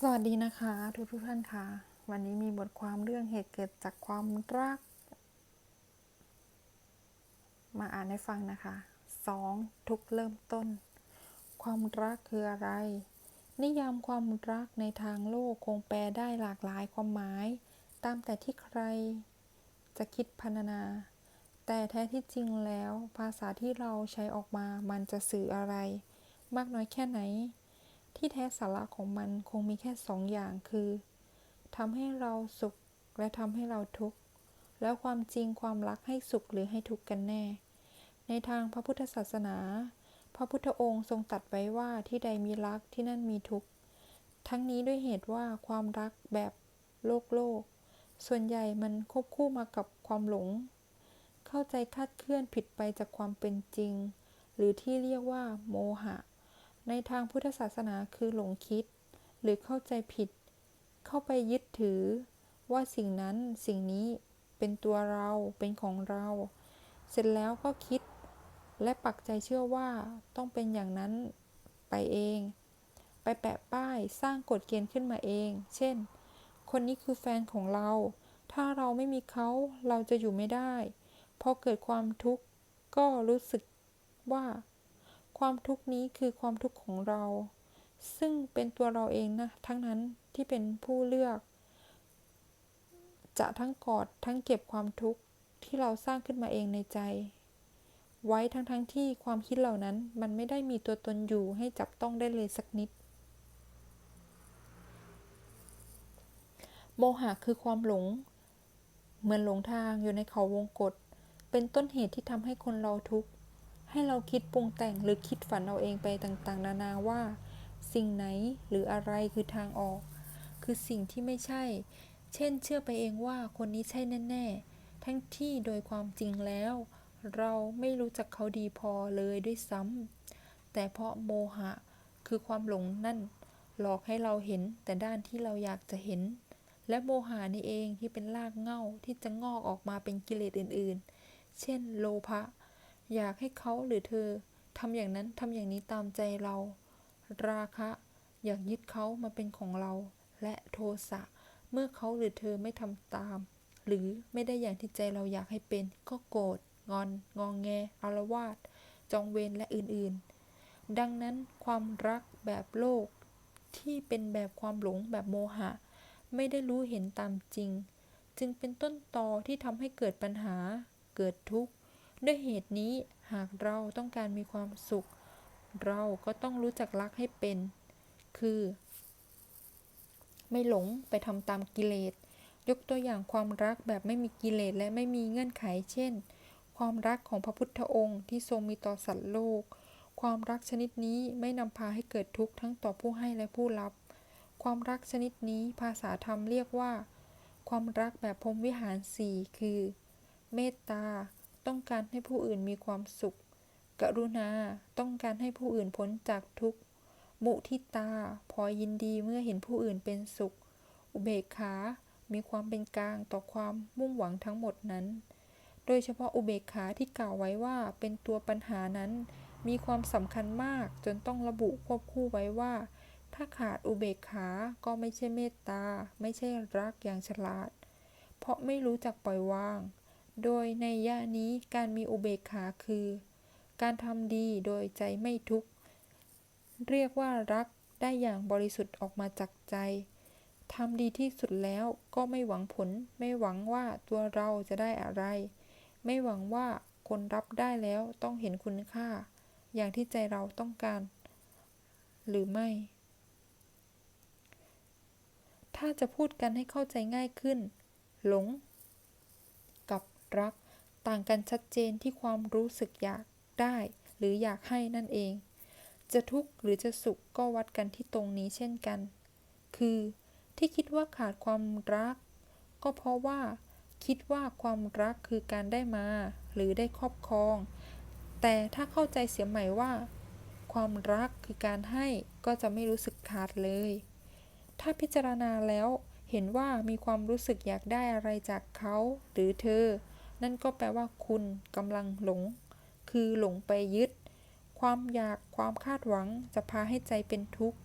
สวัสดีนะคะ ทุกทุกท่านค่ะ วันนี้มีบทความเรื่องเหตุเกิดจากความรัก มาอ่านให้ฟังนะคะ 2. ทุกเริ่มต้น ความรักคืออะไร นิยามความรักในทางโลกคงแปลได้หลากหลายความหมาย ตามแต่ที่ใครจะคิดพรรณนา แต่แท้ที่จริงแล้ว ภาษาที่เราใช้ออกมามันจะสื่ออะไร มากน้อยแค่ไหน ที่แท้สาระของมันคงมีแค่สองอย่างคือทำให้เราสุขและทำให้เราทุกข์ แล้วความจริงความรักให้สุขหรือให้ทุกข์กันแน่ ในทางพระพุทธศาสนา พระพุทธองค์ทรงตรัสไว้ว่าที่ใดมีรักที่นั่นมีทุกข์ ทั้งนี้ด้วยเหตุว่าความรักแบบโลกโลก ส่วนใหญ่มันควบคู่มากับความหลง เข้าใจคาดเคลื่อนผิดไปจากความเป็นจริง หรือที่เรียกว่า โมหะ ในทางพุทธศาสนาคือหลงคิด หรือเข้าใจผิด เข้าไปยึดถือ ว่าสิ่งนั้นสิ่งนี้เป็นตัวเราเป็นของเรา เสร็จแล้วก็คิด และปักใจเชื่อว่าต้องเป็นอย่างนั้นไปเอง ไปแปะป้ายสร้างกฎเกณฑ์ขึ้นมาเอง เช่น คนนี้คือแฟนของเรา ถ้าเราไม่มีเขาเราจะอยู่ไม่ได้ พอเกิดความทุกข์ก็รู้สึกว่า ความทุกข์นี้คือความทุกข์ของเรา ซึ่งเป็นตัวเราเองนะ ทั้งนั้นที่เป็นผู้เลือก จะทั้งกอดทั้งเก็บความทุกข์ที่เราสร้างขึ้นมาเองในใจ ไว้ทั้งทั้งที่ความคิดเหล่านั้นมันไม่ได้มีตัวตนอยู่ให้จับต้องได้เลยสักนิด โมหะคือความหลง เหมือนหลงทางอยู่ในเขาวงกฏเป็นต้นเหตุที่ทำให้คนเราทุกข์ ให้เราคิดปรุงแต่งหรือคิดฝันเอาเองไปต่างๆ นานาว่า สิ่งไหนหรืออะไรคือทางออก คือสิ่งที่ไม่ใช่ เช่น เชื่อไปเองว่าคนนี้ใช่แน่ๆ ทั้งที่โดยความจริงแล้ว เราไม่รู้จักเขาดีพอเลยด้วยซ้ำแต่เพราะโมหะคือความหลงนั่น หลอกให้เราเห็นแต่ด้านที่เราอยากจะเห็น และโมหะนี่เองที่เป็นรากเหง้าที่จะงอกออกมาเป็นกิเลสอื่นๆ เช่น โลภะ อยากให้เขาหรือเธอทำอย่างนั้นทำอย่างนี้ตามใจเรา ราคะ อยากยึดเขามาเป็นของเรา และโทสะ เมื่อเขาหรือเธอไม่ทำตาม หรือไม่ได้อย่างที่ใจเราอยากให้เป็น ก็โกรธงอน งองแงอารวาสจองเวรและอื่นๆ ดังนั้นความรักแบบโลก ที่เป็นแบบความหลงแบบโมหะ ไม่ได้รู้เห็นตามจริง จึงเป็นต้นตอที่ทำให้เกิดปัญหา เกิดทุกข์ ด้วยเหตุนี้หากเราต้องการมีความสุข เราก็ต้องรู้จักรักให้เป็น คือ ไม่หลงไปทำตามกิเลส ยกตัวอย่างความรักแบบไม่มีกิเลสและไม่มีเงื่อนไข เช่น ความรักของพระพุทธองค์ที่ทรงมีต่อสัตว์โลก ความรักชนิดนี้ไม่นำพาให้เกิดทุกข์ทั้งต่อผู้ให้และผู้รับ ความรักชนิดนี้ภาษาธรรมเรียกว่า ความรักแบบพรมวิหารสี่คือ เมตตา ต้องการให้ผู้อื่นมีความสุข กรุณาต้องการให้ผู้อื่นพ้นจากทุกข์ มุทิตา พอยินดีเมื่อเห็นผู้อื่นเป็นสุข อุเบกขา มีความเป็นกลางต่อความมุ่งหวังทั้งหมดนั้น โดยเฉพาะอุเบกขาที่กล่าวไว้ว่าเป็นตัวปัญหานั้น มีความสำคัญมากจนต้องระบุควบคู่ไว้ว่า ถ้าขาดอุเบกขาก็ไม่ใช่เมตตา ไม่ใช่รักอย่างฉลาด เพราะไม่รู้จักปล่อยวาง โดยในย่านี้การมีอุเบกขาคือ การทำดีโดยใจไม่ทุกข์ เรียกว่ารักได้อย่างบริสุทธิ์ออกมาจากใจทำดีที่สุดแล้วก็ไม่หวังผล ไม่หวังว่าตัวเราจะได้อะไร ไม่หวังว่าคนรับได้แล้วต้องเห็นคุณค่า อย่างที่ใจเราต้องการ หรือไม่ ถ้าจะพูดกันให้เข้าใจง่ายขึ้น หลง รัก ต่างกันชัดเจนที่ความรู้สึกอยากได้ หรืออยากให้นั่นเอง จะทุกข์หรือจะสุขก็วัดกันที่ตรงนี้เช่นกัน คือที่คิดว่าขาดความรัก ก็เพราะว่า คิดว่าความรักคือการได้มา หรือได้ครอบครอง แต่ถ้าเข้าใจเสียใหม่ว่า ความรักคือการให้ก็จะไม่รู้สึกขาดเลย ถ้าพิจารณาแล้วเห็นว่ามีความรู้สึกอยากได้อะไรจากเขาหรือเธอ นั่นก็แปลว่าคุณกำลังหลง คือหลงไปยึด ความอยากความคาดหวังจะพาให้ใจเป็นทุกข์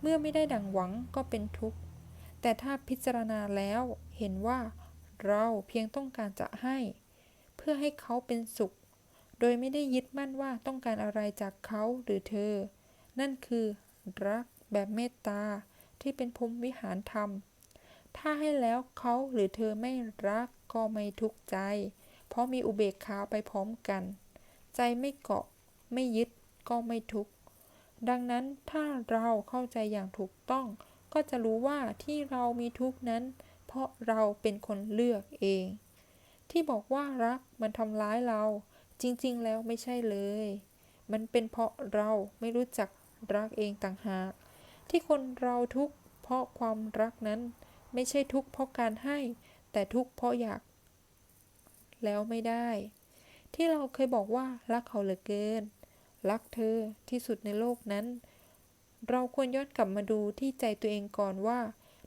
เมื่อไม่ได้ดังหวังก็เป็นทุกข์ แต่ถ้าพิจารณาแล้วเห็นว่าเราเพียงต้องการจะให้ เพื่อให้เขาเป็นสุข โดยไม่ได้ยึดมั่นว่าต้องการอะไรจากเขาหรือเธอ นั่นคือรักแบบเมตตาที่เป็นพรมวิหารธรรม ถ้าให้แล้วเขาหรือเธอไม่รัก ก็ไม่ทุกข์ใจ เพราะมีอุเบกขาไปพร้อมกัน ใจไม่เกาะ ไม่ยึดก็ไม่ทุกข์ ดังนั้นถ้าเราเข้าใจอย่างถูกต้อง ก็จะรู้ว่าที่เรามีทุกข์นั้น เพราะเราเป็นคนเลือกเอง ที่บอกว่ารักมันทำร้ายเรา จริงๆ แล้วไม่ใช่เลย มันเป็นเพราะเราไม่รู้จักรักเองต่างหาก ที่คนเราทุกข์เพราะความรักนั้น ไม่ใช่ทุกข์เพราะการให้ แต่ทุกข์เพราะอยาก แล้วไม่ได้ ที่เราเคยบอกว่ารักเขาเหลือเกิน รักเธอที่สุดในโลกนั้น เราควรย้อนกลับมาดูที่ใจตัวเองก่อนว่า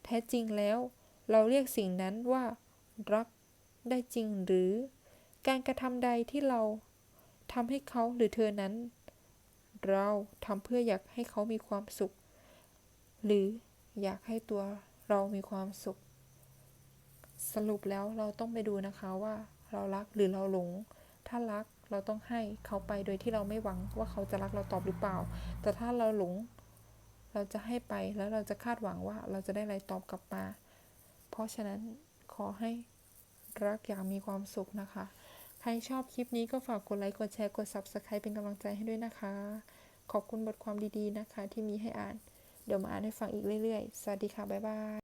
แท้จริงแล้ว เราเรียกสิ่งนั้นว่า รักได้จริงหรือ การกระทำใดที่เราทำให้เขาหรือเธอนั้น เราทำเพื่ออยากให้เขามีความสุข หรืออยากให้ตัวเรามีความสุข สรุปแล้วเราต้องไปดูนะคะว่าเรารักหรือเราหลง ถ้ารักเราต้องให้เขาไปโดยที่เราไม่หวังว่าเขาจะรักเราตอบหรือเปล่า แต่ถ้าเราหลง เราจะให้ไปแล้วเราจะคาดหวังว่าเราจะได้อะไรตอบกลับมา เพราะฉะนั้นขอให้รักอย่างมีความสุขนะคะ ใครชอบคลิปนี้ก็ฝากกดไลค์ กดแชร์ กด Subscribe เป็นกำลังใจให้ด้วยนะคะ ขอบคุณบทความดีๆนะคะ ที่มีให้อ่าน เดี๋ยวมาอ่านให้ฟังอีกเรื่อยๆ สวัสดีค่ะ บ๊ายบาย